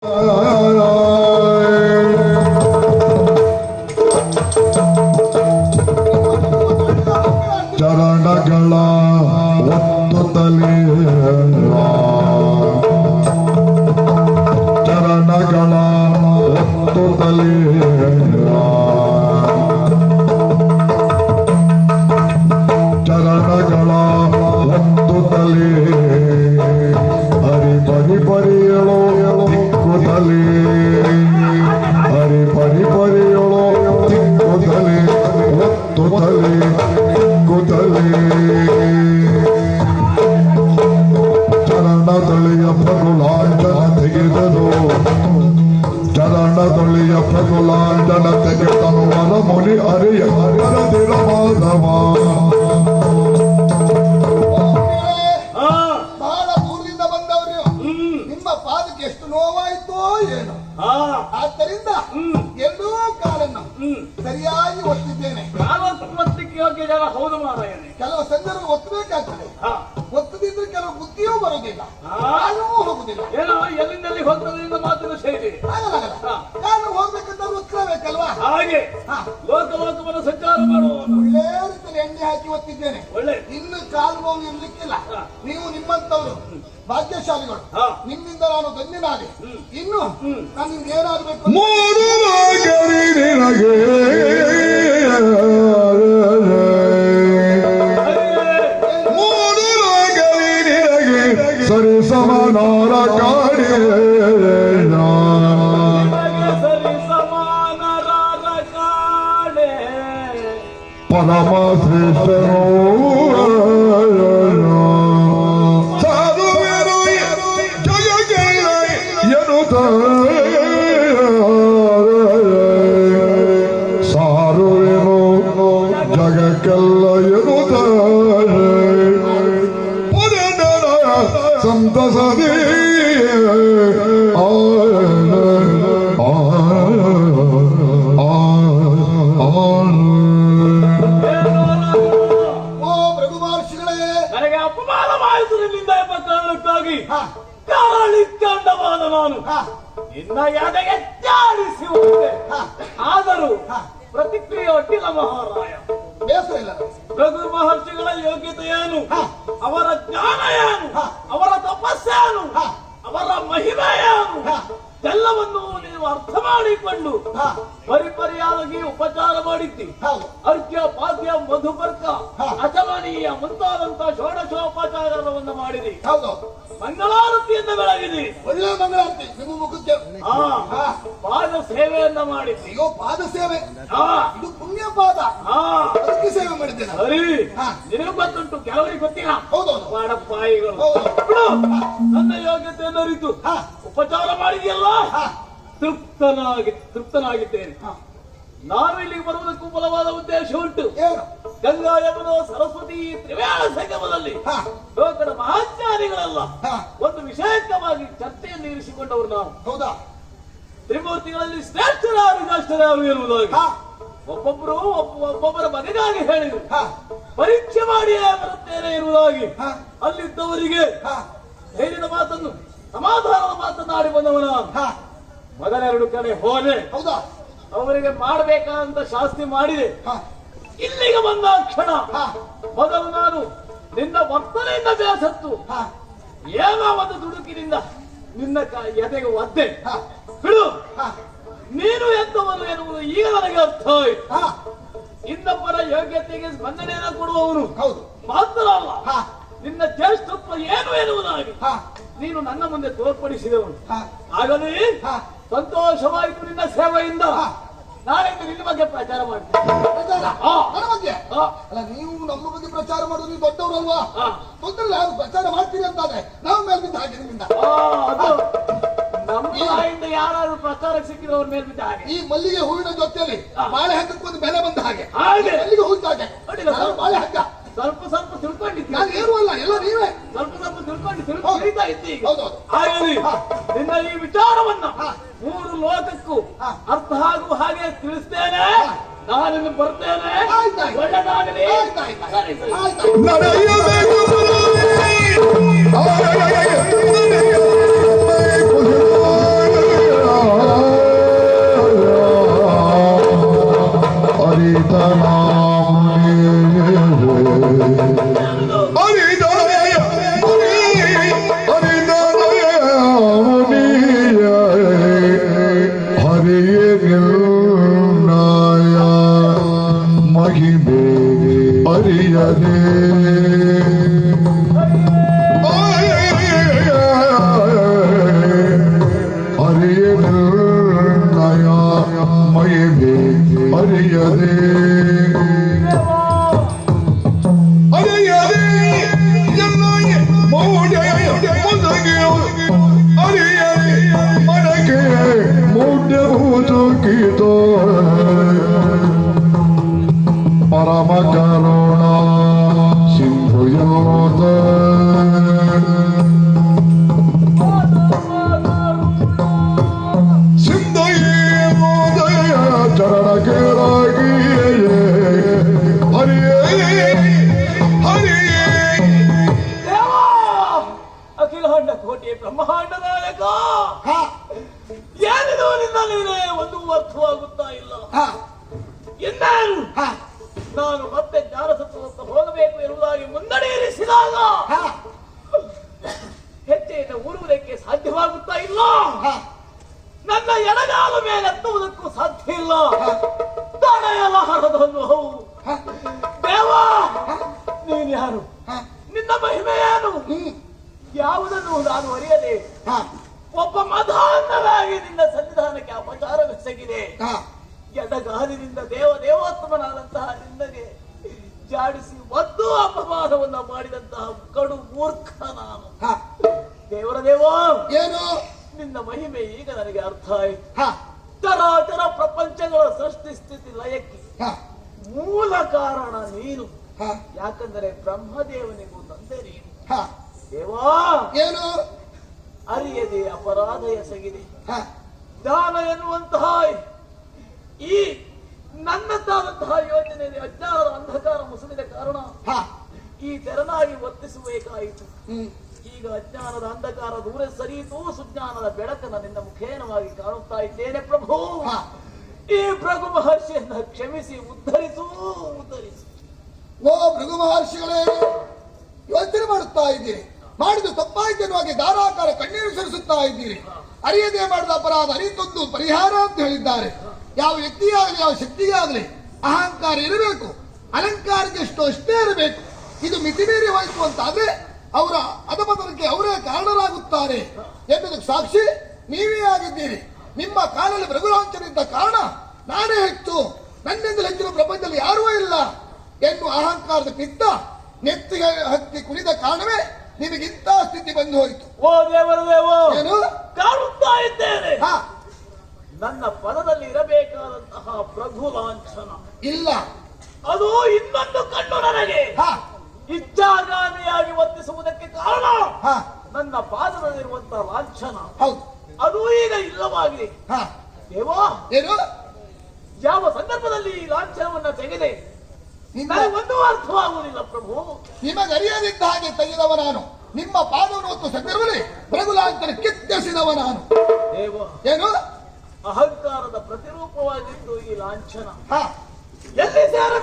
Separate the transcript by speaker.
Speaker 1: 啊啊啊啊 ವರಮುನಿ ಅರಿಯ ಹರದಿರ ಮಾಧವ
Speaker 2: ಬಹಳ ದೂರದಿಂದ ಬಂದವರು ನಿಮ್ಮ ಪಾದಕ್ಕೆ ಎಷ್ಟು ನೋವಾಯಿತೋ ಏನು. ಆದ್ದರಿಂದ ಎಲ್ಲೋ ಕಾಲನ್ನು. ಸರಿಯಾಗಿ ಒತ್ತಿದ್ದೇನೆ.
Speaker 3: ಹೌದು ಮಾರಾಯಣೆ
Speaker 2: ಕೆಲವು ಒತ್ತಬೇಕಾಗ್ತದೆ.
Speaker 3: ಹಾ
Speaker 2: ಒತ್ತದಿದ್ರೆ ಕೆಲವು ಬುದ್ಧಿಯೂ ಬರೋದಿಲ್ಲ
Speaker 3: ಆ.
Speaker 2: ಕಾಲೂ ಹೋಗುದಿಲ್ಲ
Speaker 3: ಏನೋ ಎಲ್ಲಿಂದಲ್ಲಿ ಹೋಗ್ತದೆ ಮಾತಿನ ಶೈಲಿ
Speaker 2: ಆಗಲಾಗಲ್ಲ
Speaker 3: ಹಾ.
Speaker 2: ಕಾಲು ಹೋಗ್ಬೇಕಂತ ಒತ್ತಲೇಬೇಕಲ್ವಾ
Speaker 3: ಹಾಗೆ.
Speaker 2: ಹಾ.
Speaker 3: ಲೋಕ ಲೋಕವನ್ನು ಸಂಚಾರ ಮಾಡುವವನು
Speaker 2: ಒಳ್ಳೆ ರೀತಿಯಲ್ಲಿ ಎಣ್ಣೆ ಹಾಕಿ ಒತ್ತಿದ್ದೇನೆ.
Speaker 3: ಒಳ್ಳೆ.
Speaker 2: ಇನ್ನು ಕಾಲು ನೋವು ಇರ್ಲಿಕ್ಕಿಲ್ಲ. ನೀವು ನಿಮ್ಮಂತವರು ಭಾಗ್ಯಶಾಲಿಗಳು. ನಿಮ್ಮಿಂದ ನಾನು ಧನ್ಯನಾದೆ. ಇನ್ನು
Speaker 3: ಹ್ಮ್.
Speaker 2: ನಾನು ನಿಮ್ಗೆ ಏನಾಗಬೇಕು
Speaker 1: ಮೂರು ಮೂರು ಸರಿ ಸಮಾನಾರ ಕಾಣೆ. ಪರಮ ಶ್ರೇಷ್ಠನು ಸಾಧುವೆನು ಜಗಕ್ಕೆಲ್ಲ ಎನ್ನುತ್ತ ಸಾರುವೆನು ಜಗಕ್ಕೆಲ್ಲ ಎನ್ನುತ್ತ ಪುರನರ ಸಂತಸದಿ
Speaker 3: ಕಾರಳಿತ್ಯಂಡವಾದ ನಾನು ನಿನ್ನ ಎದೆಗೆ ಜಾರಿಸಿ ಹೋಗಿದೆ
Speaker 2: ಹಾ
Speaker 3: ಆದರೂ. ಪ್ರತಿಕ್ರಿಯೆ ಒಟ್ಟಿಲ್ಲ ಮಹಾರಾಯ ರಘು ಮಹರ್ಷಿಗಳ
Speaker 2: ಯೋಗ್ಯತೆಯನು.
Speaker 3: ಅವರ ಜ್ಞಾನ ಏನು. ಅವರ ತಪಸ್ಸೇನು. ಅವರ ಮಹಿಮೆ ಏನು
Speaker 2: ಹಾ.
Speaker 3: ಎಲ್ಲವನ್ನು ನೀವು ಅರ್ಥ ಮಾಡಿಕೊಂಡು ಪರಿಪರಿಯಾಗಿ ಉಪಚಾರ ಮಾಡಿದ್ದಿ. ಅರ್ಘ್ಯ ಪಾದ್ಯ ಮಧುಪರ್ಕ
Speaker 2: ಹಾ.
Speaker 3: ಅಚಮನೀಯ ಮುಂತಾದಂತ ಷೋಡಶೋಪಚಾರವನ್ನು ಮಾಡಿದಿ. ಮಂಗಳಾರತಿಯನ್ನು ಬೆಳಗಿದಿ.
Speaker 2: ಒಳ್ಳೆ ಮಂಗಳಾರತಿ. ನಿಮ್ಮ ಮುಖಕ್ಕೆ. ಹಾ.
Speaker 3: ಪಾದ ಸೇವೆಯನ್ನ ಮಾಡಿದ್ದಿ.
Speaker 2: ಅಯ್ಯೋ ಪಾದ ಸೇವೆ. ಇದು ಪುಣ್ಯ ಪಾದ. ಅದಕ್ಕೆ ಸೇವೆ ಮಾಡಿದ್ದೇನೆ
Speaker 3: ಸರಿ. ನಿನಗೆ ಬಂದುಂಟು ಗೊತ್ತುಂಟು ಕೆಲವರಿಗೆ ಗೊತ್ತಿಲ್ಲ?
Speaker 2: ಹೌದು.
Speaker 3: ಬಿಡು. ನನ್ನ ಯೋಗ್ಯತೆಯನ್ನು ಅರಿತು ಉಪಚಾರ ಮಾಡಿದೆಯಲ್ಲ ತೃಪ್ತನಾಗಿ ತೃಪ್ತನಾಗಿದ್ದೇನೆ.
Speaker 2: ಹಾ.
Speaker 3: ನಾನು ಇಲ್ಲಿಗೆ ಬರುವುದಕ್ಕೂ ಬಲವಾದ ಉದ್ದೇಶ ಉಂಟು. ಗಂಗಾ ಯಮುನ ಸರಸ್ವತಿ ತ್ರಿವೇಣ ಸಂಗಮದಲ್ಲಿ ಲೋಕದ
Speaker 2: ಮಹಾಜ್ಞಾನಿಗಳಲ್ಲ.
Speaker 3: ಒಂದು ವಿಶೇಷವಾಗಿ ಚರ್ಚೆಯನ್ನು ಇರಿಸಿಕೊಂಡವರು ನಾವು.
Speaker 2: ಹೌದಾ?
Speaker 3: ತ್ರಿಮೂರ್ತಿಗಳಲ್ಲಿ ಶ್ರೇಷ್ಠರಾರು ಕಷ್ಟರಾರು
Speaker 2: ಇರುವುದಾಗಿ
Speaker 3: ಒಬ್ಬೊಬ್ಬರು ಒಬ್ಬ- ಒಬ್ಬೊಬ್ಬರ ಬಗೆಗಾಗಿ ಹೇಳಿದರು.
Speaker 2: ಹಾ.
Speaker 3: ಪರೀಕ್ಷೆ ಮಾಡಿಯೇ ಬರುತ್ತೇನೆ
Speaker 2: ಇರುವುದಾಗಿ
Speaker 3: ಅಲ್ಲಿದ್ದವರಿಗೆ ಹೇಳಿದ ಮಾತನ್ನು ಸಮಾಧಾನದ ಮಾತನಾಡಿ ಬಂದವನ ಮೊದಲೆರಡು ಕಡೆ ಹೋದೆ.
Speaker 2: ಹೌದಾ?
Speaker 3: ಅವರಿಗೆ ಮಾಡಬೇಕಾದಂತ ಶಾಸ್ತಿ ಮಾಡಿದೆ.
Speaker 2: ಹಾ.
Speaker 3: ಇಲ್ಲಿಗೆ ಬಂದ ಕ್ಷಣ
Speaker 2: ಹಾ.
Speaker 3: ಮೊದಲು ನಾನು ನಿನ್ನ ವರ್ತನೆಯಿಂದ ಬೇಸತ್ತು.
Speaker 2: ಹಾ.
Speaker 3: ಏನೋ ಒಂದು ದುಡುಕಿನಿಂದ ನಿನ್ನ ಎದೆಗೆ ಒದ್ದೆ.
Speaker 2: ಹಾ.
Speaker 3: ಬಿಡು.
Speaker 2: ಹಾ.
Speaker 3: ನೀನು ಎಂತವನು ಎನ್ನುವುದು ಈಗ ನನಗೆ ಅರ್ಥ ಆಯ್ತು. ಇನ್ನೊಬ್ಬರ ಯೋಗ್ಯತೆಗೆ ಸ್ಪಂದನೆಯನ್ನು ಕೊಡುವವನು.
Speaker 2: ಹೌದು.
Speaker 3: ಮಾತ್ರ ಅಲ್ಲ
Speaker 2: ಹಾ.
Speaker 3: ನಿನ್ನ ಜ್ಯೇಷ್ಠತ್ವ ಏನು ಎನ್ನುವುದಾಗಿ? ನೀನು ನನ್ನ ಮುಂದೆ ತೋರ್ಪಡಿಸಿದವನು. ಆಗಲಿ ಸಂತೋಷವಾಯಿತು ನಿನ್ನ ಸೇವೆಯಿಂದ.
Speaker 2: ನಾಳೆ
Speaker 3: ನಾಳೆಯಿಂದ ನಿನ್ನ ಬಗ್ಗೆ ಪ್ರಚಾರ ಮಾಡ್ತೀನಿ.
Speaker 2: ಅಲ್ಲ ನೀವು ನಮ್ಮ ಬಗ್ಗೆ ಪ್ರಚಾರ ಮಾಡೋದು ನೀವು ದೊಡ್ಡವರಲ್ವಾ?
Speaker 3: ಹಾ.
Speaker 2: ತೊಂದ್ರೆ ಯಾರು ಪ್ರಚಾರ ಮಾಡ್ತೀರಿ ಅಂತಾದ್ರೆ ನಾವು ಮೇಲೆ ಬಿದ್ದ ಹಾಗೆ ನಿಮ್ಮಿಂದ.
Speaker 3: ಆ, ಅದು ನಮ್ಮ ಬಾಯಿಂದ ಯಾರಾದ್ರೂ ಪ್ರಚಾರಕ್ಕೆ ಸಿಕ್ಕಿದವ್ರ ಮೇಲೆ ಬಿದ್ದ ಹಾಗೆ.
Speaker 2: ಈ ಮಲ್ಲಿಗೆ ಹೂವಿನ ಜೊತೆಯಲ್ಲಿ. ಬಾಳೆ ಹಗ್ಗಕ್ಕೆ ಒಂದು ಬೆಲೆ ಬಂದ ಹಾಗೆ.
Speaker 3: ಹಾಗೆ.
Speaker 2: ಮಲ್ಲಿಗೆ ಹೂವಿನ ಹಾಗೆ. ಬಾಳೆ ಹಗ್ಗ.
Speaker 3: ಸ್ವಲ್ಪ ಸ್ವಲ್ಪ ತಿಳ್ಕೊಂಡಿದ್ದೀನಿ
Speaker 2: ನಾನು ಏನು ಅಲ್ಲ ಎಲ್ಲ ನೀವೇ
Speaker 3: ಸ್ವಲ್ಪ ಸ್ವಲ್ಪ ತಿಳ್ಕೊಂಡು ತಿಳ್ಕೊಂಡು
Speaker 2: ಹೌದು.
Speaker 3: ತಿಳಿತಾ ಇದ್ದಿ ಈಗ
Speaker 2: ಹೌದೌದು.
Speaker 3: ಆಗಲಿ
Speaker 2: ಹಾ.
Speaker 3: ನಿನ್ನ ಈ ವಿಚಾರವನ್ನ
Speaker 2: ಹಾ.
Speaker 3: ಮೂರು ಲೋಕಕ್ಕೂ
Speaker 2: ಹಾ.
Speaker 3: ಅರ್ಥ ಆಗುವ ಹಾಗೆ ತಿಳಿಸ್ತೇನೆ
Speaker 2: ಹಾ.
Speaker 3: ನಾನಿನ್ನು ಬರ್ತೇನೆ
Speaker 2: ಆಯ್ತಾಯ್ತು.
Speaker 3: ಒಳ್ಳೆದಾಗಲಿ
Speaker 2: ಆಯ್ತಾಯ್ತು.
Speaker 3: ಸರಿ ಸರಿ
Speaker 2: ಆಯ್ತು
Speaker 1: ನಡೆಯಬೇಕು ಅರಿಯದೆ
Speaker 3: ದೇವಾ ಮತ್ತೆ ಜ್ಞಾನಸತ್ವದತ್ತ ಹೋಗಬೇಕು ಎಂಬುದಾಗಿ ಮುನ್ನಡೆ
Speaker 2: ಇರಿಸಿದಾಗ
Speaker 3: ಹೆಜ್ಜೆಯನ್ನು ಊರುವುದಕ್ಕೆ ಸಾಧ್ಯವಾಗುತ್ತಾ ಇಲ್ಲ? ನನ್ನ ಎಡಗಾಲ ಮೇಲೆ ಎತ್ತುವುದಕ್ಕೂ ಸಾಧ್ಯ ಇಲ್ಲ. ತಡೆಯಲ
Speaker 2: ಹರದನ್ನು
Speaker 3: ದೇವಾ ನೀನು ಯಾರು? ನಿನ್ನ ಮಹಿಮೆ ಏನು?
Speaker 2: ಹ್ಮ್.
Speaker 3: ಯಾವುದನ್ನು ನಾನು ಅರಿಯದೆ? ಒಬ್ಬ ಮಧಾನ್ನರಾಗಿ ನಿನ್ನ ಸನ್ನಿಧಾನಕ್ಕೆ ಅಪಚಾರವೆಸಗಿದೆ. ಎಡಗಾಲಿನಿಂದ ದೇವ ದೇವೋತ್ತಮನಾದಂತಹ ನಿನ್ನಗೆ ಜಾಡಿಸಿ ಒಂದು ಅಪವಾದವನ್ನ ಮಾಡಿದಂತಹ ಕಡು ಮೂರ್ಖ ನಾನು. ದೇವರ ದೇವೋ
Speaker 2: ಏನು?
Speaker 3: ನಿನ್ನ ಮಹಿಮೆ ಈಗ ನನಗೆ ಅರ್ಥ ಆಯ್ತು.
Speaker 2: ತರ
Speaker 3: ಚರಾಚರ ಪ್ರಪಂಚಗಳ ಸೃಷ್ಟಿ ಸ್ಥಿತಿ ಲಯಕ್ಕೆ ಮೂಲ ಕಾರಣ ನೀನು. ಯಾಕಂದರೆ ಬ್ರಹ್ಮದೇವನಿಗೂ ತಂದೆ ನೀನು.
Speaker 2: ಹಾ.
Speaker 3: ದೇವಾ
Speaker 2: ಏನು?
Speaker 3: ಅರಿಯದೆ ಅಪರಾಧ ಎಸಗಿದೆ. ದಾನ ಎನ್ನುವಂತಹ ಈ ನನ್ನದಾದಂತಹ ಯೋಜನೆಯಲ್ಲಿ ಅಜ್ಞಾನದ ಅಂಧಕಾರ ಮುಸುಗಿದ ಕಾರಣ ಈ ತೆರನಾಗಿ ವರ್ತಿಸಬೇಕಾಯಿತು ಈಗ ಅಜ್ಞಾನದ ಅಂಧಕಾರ ದೂರ ಸರಿಯಿತು ಸುಜ್ಞಾನದ ಬೆಳಕನ್ನು ನಿನ್ನ ಮುಖೇನವಾಗಿ ಕಾಣುತ್ತಾ ಇದ್ದೇನೆ ಪ್ರಭು. ಈ ಪ್ರಭು ಮಹರ್ಷಿಯನ್ನ ಕ್ಷಮಿಸಿ ಉದ್ಧರಿಸು ಉದ್ಧರಿಸು.
Speaker 2: ಓ ಭೃಗು ಮಹರ್ಷಿಗಳೇ ಯೋಚನೆ ಮಾಡುತ್ತಾ ಇದ್ದೀರಿ. ಮಾಡಿದ ತಪ್ಪಾಯಿತು ಎನ್ನುವಾಗೆ ಧಾರಾಕಾರ ಕಣ್ಣೀರು ಸುರಿಸುತ್ತಾ ಇದ್ದೀರಿ. ಅರಿಯದೇ ಮಾಡಿದ ಅಪರಾಧ ಅರಿತೊಂದು ಪರಿಹಾರ ಅಂತ ಹೇಳಿದ್ದಾರೆ. ಯಾವ ವ್ಯಕ್ತಿಯಾಗಲಿ ಯಾವ ಶಕ್ತಿಗಾಗಲಿ ಅಹಂಕಾರ ಇರಬೇಕು ಅಲಂಕಾರಕ್ಕೆ ಎಷ್ಟು ಅಷ್ಟೇ ಇರಬೇಕು. ಇದು ಮಿತಿ ಮೀರಿ ಹೋಯ್ತು ಅಂತಾದ್ರೆ ಅವರ ಅಧಪತನಕ್ಕೆ ಅವರೇ ಕಾರಣರಾಗುತ್ತಾರೆ ಎಂಬುದಕ್ಕೆ ಸಾಕ್ಷಿ ನೀವೇ ಆಗಿದ್ದೀರಿ. ನಿಮ್ಮ ಕಾಲಲ್ಲಿ ಮೃಗುರಾಂಚನಿದ್ದ ಕಾರಣ ನಾನೇ ಹೆಚ್ಚು ನನ್ನಿಂದಲೂ ಹೆಚ್ಚಿನ ಪ್ರಪಂಚದಲ್ಲಿ ಯಾರೂ ಇಲ್ಲ ಎಂದು ಅಹಂಕಾರದ ಪಿತ್ತ ನೆತ್ತಿಗೆ ಹತ್ತಿ ಕುಣಿದ ಕಾರಣವೇ ನಿಮಗಿಂತ ಸ್ಥಿತಿ ಬಂದು ಹೋಯಿತು.
Speaker 3: ಓ ದೇವರ ದೇವ
Speaker 2: ಏನು?
Speaker 3: ಕಾಣುತ್ತಾ ಇದ್ದೇನೆ.
Speaker 2: ಹಾ.
Speaker 3: ನನ್ನ ಪದದಲ್ಲಿ ಇರಬೇಕಾದಂತಹ ಪ್ರಭು ಲಾಂಛನ.
Speaker 2: ಇಲ್ಲ.
Speaker 3: ಅದು ಇನ್ನೊಂದು ಕಣ್ಣು ನನಗೆ.
Speaker 2: ಹಾ.
Speaker 3: ಇಚ್ಛಾಗಾಮಿಯಾಗಿ ವರ್ತಿಸುವುದಕ್ಕೆ ಕಾರಣ.
Speaker 2: ಹಾ.
Speaker 3: ನನ್ನ ಪಾದದಲ್ಲಿರುವಂತಹ ಲಾಂಛನ. ಅದು ಈಗ ಇಲ್ಲವಾಗಿದೆ.
Speaker 2: ಹಾ.
Speaker 3: ದೇವಾ.
Speaker 2: ಏನು?
Speaker 3: ಯಾವ ಸಂದರ್ಭದಲ್ಲಿ ಈ ಲಾಂಛನವನ್ನ ತೆಗೆದೆ? ಒಂದು ಅರ್ಥವಾಗುವುದಿಲ್ಲ ಪ್ರಭು.
Speaker 2: ನಿಮಗೆ ಅರಿಯದಿದ್ದ ಹಾಗೆ ತೆಗೆದವ ನಾನು. ನಿಮ್ಮ ಪಾದವನ್ನು ಹೊತ್ತು ಸಂದರ್ಭದಲ್ಲಿ ಲಾಂಛನ ಕಿತ್ತೆಸಿದವ ನಾನು. ಏನು?
Speaker 3: ಅಹಂಕಾರದ ಪ್ರತಿರೂಪವಾಗಿತ್ತು ಈ ಲಾಂಛನ. ಎಲ್ಲಿ ಸೇರ